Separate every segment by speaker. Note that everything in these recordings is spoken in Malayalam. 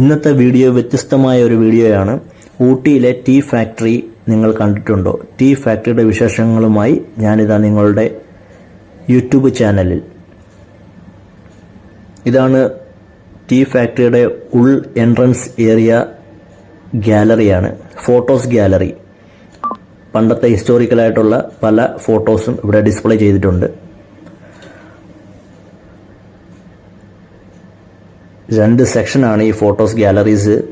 Speaker 1: ഇന്നത്തെ വീഡിയോ വ്യത്യസ്തമായ ഒരു വീഡിയോയാണ്. ഊട്ടിയിലെ ടീ ഫാക്ടറി നിങ്ങൾ കണ്ടിട്ടുണ്ടോ? ടീ ഫാക്ടറിയുടെ വിശേഷങ്ങളുമായി ഞാനിതാ നിങ്ങളുടെ യൂട്യൂബ് ചാനലിൽ. ഇതാണ് ടീ ഫാക്ടറിയുടെ ഉൾ എൻട്രൻസ് ഏരിയ ഗാലറിയാണ്. Photos gallery. പണ്ടത്തെ ഹിസ്റ്റോറിക്കലായിട്ടുള്ള പല ഫോട്ടോസും ഇവിടെ ഡിസ്പ്ലേ ചെയ്തിട്ടുണ്ട്. രണ്ട് സെക്ഷനാണ് ഈ ഫോട്ടോസ് ഗാലറീസ്.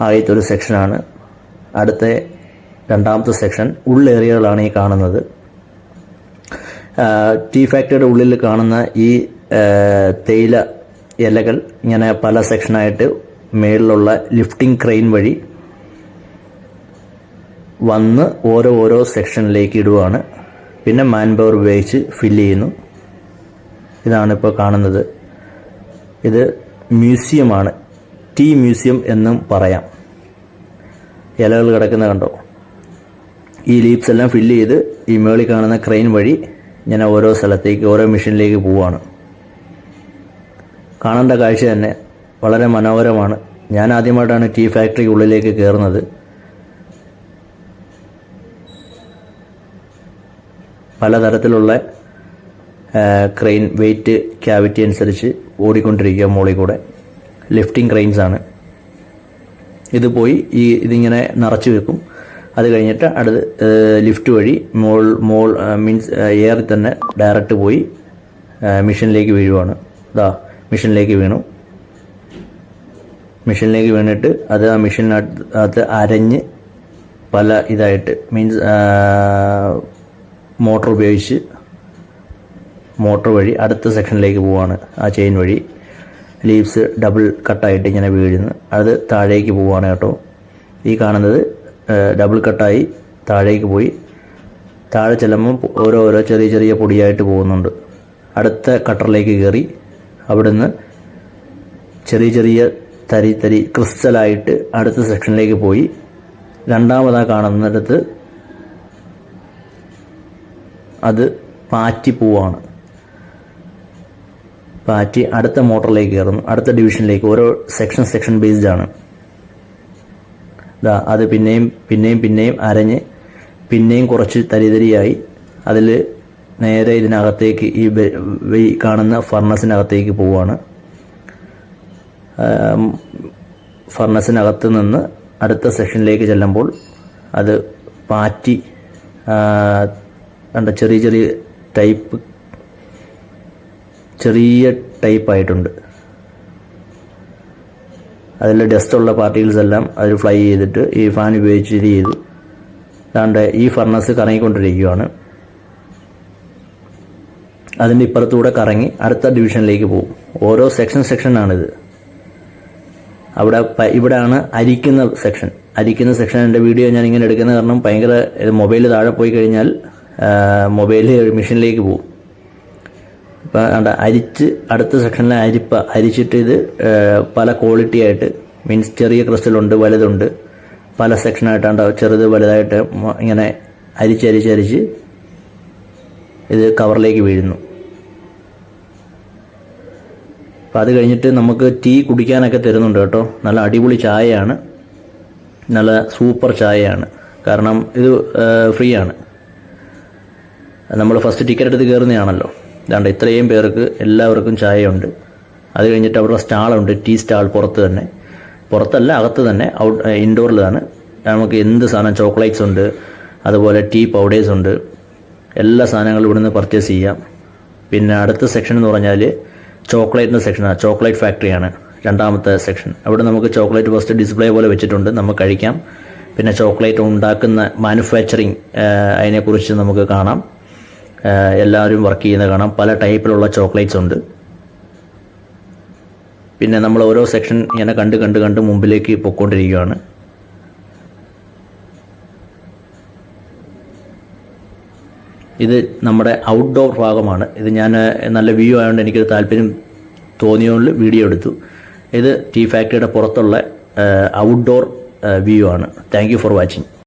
Speaker 1: ആദ്യത്തെ ഒരു സെക്ഷനാണ്. അടുത്ത രണ്ടാമത്തെ സെക്ഷൻ ഉള്ളേരിയകളാണ് ഈ കാണുന്നത്. ടീ ഫാക്ടറിയുടെ ഉള്ളിൽ കാണുന്ന ഈ തേയില ഇലകൾ ഇങ്ങനെ പല സെക്ഷനായിട്ട് മേളിലുള്ള ലിഫ്റ്റിംഗ് ക്രെയിൻ വഴി വന്ന് ഓരോ ഓരോ സെക്ഷനിലേക്ക് ഇടുവാണ്. പിന്നെ മാൻ പവർ ഉപയോഗിച്ച് ഫില്ല് ചെയ്യുന്നു. ഇതാണ് ഇപ്പോൾ കാണുന്നത്. ഇത് മ്യൂസിയമാണ്. ടീ മ്യൂസിയം എന്നും പറയാം. ഇലകൾ കിടക്കുന്ന കണ്ടോ? ഈ ലീപ്സ് എല്ലാം ഫില്ല് ചെയ്ത് ഈ മേളിൽ കാണുന്ന ക്രെയിൻ വഴി ഞാൻ ഓരോ സ്ഥലത്തേക്ക് ഓരോ മെഷീനിലേക്ക് പോവുകയാണ് കാണേണ്ട കാഴ്ച തന്നെ വളരെ മനോഹരമാണ്. ഞാൻ ആദ്യമായിട്ടാണ് ടീ ഫാക്ടറി ഉള്ളിലേക്ക് കയറുന്നത്. പലതരത്തിലുള്ള ക്രെയിൻ വെയിറ്റ് ക്യാവിറ്റി അനുസരിച്ച് ഓടിക്കൊണ്ടിരിക്കുക മോളിൽ കൂടെ. ലിഫ്റ്റിംഗ് ക്രെയിൻസ് ആണ്. ഇത് പോയി ഈ ഇതിങ്ങനെ നിറച്ചു വെക്കും. അത് കഴിഞ്ഞിട്ട് അടുത്ത് ലിഫ്റ്റ് വഴി മോൾ മോൾ മീൻസ് എയറിൽ തന്നെ ഡയറക്റ്റ് പോയി മിഷനിലേക്ക് വീഴുവാണ്. ഇതാ മിഷനിലേക്ക് വീണു. മിഷനിലേക്ക് വീണിട്ട് അത് ആ മിഷനകത്ത് അരഞ്ഞ് പല ഇതായിട്ട് മീൻസ് മോട്ടർ ഉപയോഗിച്ച് മോട്ടർ വഴി അടുത്ത സെക്ഷനിലേക്ക് പോവാണ് ആ ചെയിൻ വഴി. ലീവ്സ് ഡബിൾ കട്ടായിട്ട് ഇങ്ങനെ വീഴുന്നു. അത് താഴേക്ക് പോവുകയാണ് കേട്ടോ. ഈ കാണുന്നത് ഡബിൾ കട്ടായി താഴേക്ക് പോയി. താഴെ ചെല്ലുമ്പോൾ ഓരോ ഓരോ ചെറിയ ചെറിയ പൊടിയായിട്ട് പോകുന്നുണ്ട്. അടുത്ത കട്ടറിലേക്ക് കയറി അവിടുന്ന് ചെറിയ ചെറിയ തരി തരി ക്രിസ്റ്റലായിട്ട് അടുത്ത സെക്ഷനിലേക്ക് പോയി. രണ്ടാമതാ കാണുന്നിടത്ത് അത് പാറ്റിപ്പൂവാണ് പോവാണ് പാറ്റി അടുത്ത മോട്ടറിലേക്ക് കയറുന്നു. അടുത്ത ഡിവിഷനിലേക്ക് ഓരോ സെക്ഷൻ സെക്ഷൻ ബേസ്ഡ് ആണ്. ഇതാ അത് പിന്നെയും പിന്നെയും പിന്നെയും അരഞ്ഞ് പിന്നെയും കുറച്ച് തരിതരിയായി. അതിൽ നേരെ ഇതിനകത്തേക്ക് ഈ കാണുന്ന ഫർണസിനകത്തേക്ക് പോവാണ്. ഫർണസിനകത്ത് നിന്ന് അടുത്ത സെക്ഷനിലേക്ക് ചെല്ലുമ്പോൾ അത് പാറ്റി കണ്ട ചെറിയ ചെറിയ ടൈപ്പ് ചെറിയ ടൈപ്പ് ആയിട്ടുണ്ട്. അതിൽ ഡസ്റ്റുള്ള പാർട്ടിക്കിൾസ് എല്ലാം അതിൽ ഫ്ലൈ ചെയ്തിട്ട് ഈ ഫാൻ ഉപയോഗിച്ച് ഇത് ചെയ്തു. അതാണ്ട് ഈ ഫർണസ് കറങ്ങിക്കൊണ്ടിരിക്കുകയാണ്. അതിന്റെ ഇപ്പുറത്തൂടെ കറങ്ങി അടുത്ത ഡിവിഷനിലേക്ക് പോകും. ഓരോ സെക്ഷൻ സെക്ഷനാണിത് അവിടെ ഇവിടെയാണ് അരിക്കുന്ന സെക്ഷൻ അരിക്കുന്ന സെക്ഷൻ എന്റെ വീഡിയോ ഞാൻ ഇങ്ങനെ എടുക്കുന്ന കാരണം ഭയങ്കര മൊബൈൽ താഴെ പോയി കഴിഞ്ഞാൽ മൊബൈൽ മെഷീനിലേക്ക് പോകും. ഇപ്പം ആണ്ട അരിച്ച് അടുത്ത സെക്ഷനിലെ അരിപ്പ അരിച്ചിട്ട് ഇത് പല ക്വാളിറ്റി ആയിട്ട് മീൻസ് ചെറിയ ക്രിസ്റ്റലുണ്ട് വലുതുണ്ട്. പല സെക്ഷനായിട്ടാണ് ചെറുത് വലുതായിട്ട് ഇങ്ങനെ അരിച്ചരിച്ചരിച്ച് അരിച്ച് അരിച്ച് ഇത് കവറിലേക്ക് വീഴുന്നു. അപ്പം അത് കഴിഞ്ഞിട്ട് നമുക്ക് ടീ കുടിക്കാനൊക്കെ തരുന്നുണ്ട് കേട്ടോ നല്ല അടിപൊളി ചായയാണ്. നല്ല സൂപ്പർ ചായയാണ്. കാരണം ഇത് ഫ്രീ ആണ്. നമ്മൾ ഫസ്റ്റ് ടിക്കറ്റ് എടുത്ത് കയറുന്നതാണല്ലോ ഇതാണ്ട് ഇത്രയും പേർക്ക് എല്ലാവർക്കും ചായയുണ്ട്. അത് കഴിഞ്ഞിട്ട് അവിടെ സ്റ്റാളുണ്ട് ടീ സ്റ്റാൾ പുറത്ത് തന്നെ. പുറത്തല്ല അകത്ത് തന്നെ ഔട്ട് ഇൻഡോറിലാണ്. നമുക്ക് എന്ത് സാധനം ചോക്ലേറ്റ്സ് ഉണ്ട് അതുപോലെ ടീ പൗഡേഴ്സ് ഉണ്ട്. എല്ലാ സാധനങ്ങളും ഇവിടുന്ന് പർച്ചേസ് ചെയ്യാം. പിന്നെ അടുത്ത സെക്ഷൻ എന്ന് പറഞ്ഞാൽ ചോക്ലേറ്റിന്റെ സെക്ഷനാണ് ചോക്ലേറ്റ് ഫാക്ടറിയാണ് രണ്ടാമത്തെ സെക്ഷൻ. അവിടെ നമുക്ക് ചോക്ലേറ്റ് ഫസ്റ്റ് ഡിസ്പ്ലേ പോലെ വെച്ചിട്ടുണ്ട് നമുക്ക് കഴിക്കാം. പിന്നെ ചോക്ലേറ്റ് ഉണ്ടാക്കുന്ന മാനുഫാക്ചറിങ് അതിനെക്കുറിച്ച് നമുക്ക് കാണാം. എല്ലാവരും വർക്ക് ചെയ്യുന്നത് കാണാം. പല ടൈപ്പിലുള്ള ചോക്ലേറ്റ്സ് ഉണ്ട്. പിന്നെ നമ്മൾ ഓരോ സെക്ഷൻ ഇങ്ങനെ കണ്ട് കണ്ട് കണ്ട് മുമ്പിലേക്ക് പൊയ്ക്കൊണ്ടിരിക്കുകയാണ്. ഇത് നമ്മുടെ ഔട്ട്ഡോർ ഭാഗമാണ്. ഇത് ഞാൻ നല്ല വ്യൂ ആയതുകൊണ്ട് എനിക്കൊരു താല്പര്യം തോന്നിയതുകൊണ്ട് വീഡിയോ എടുത്തു. ഇത് ടീ ഫാക്ടറിയുടെ പുറത്തുള്ള ഔട്ട്ഡോർ വ്യൂ ആണ്. Thank for watching